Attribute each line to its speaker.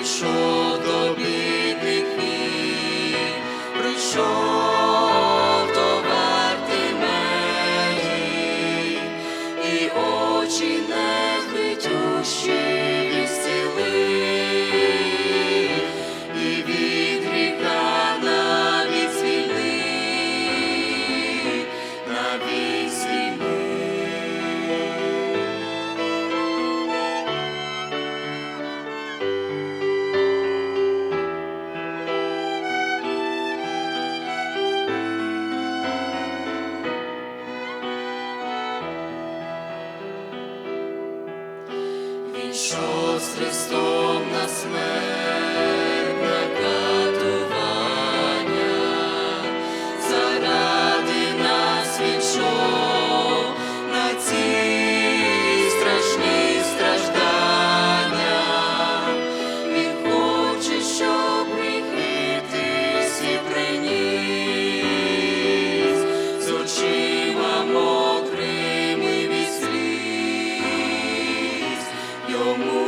Speaker 1: show. прийшов з Oh.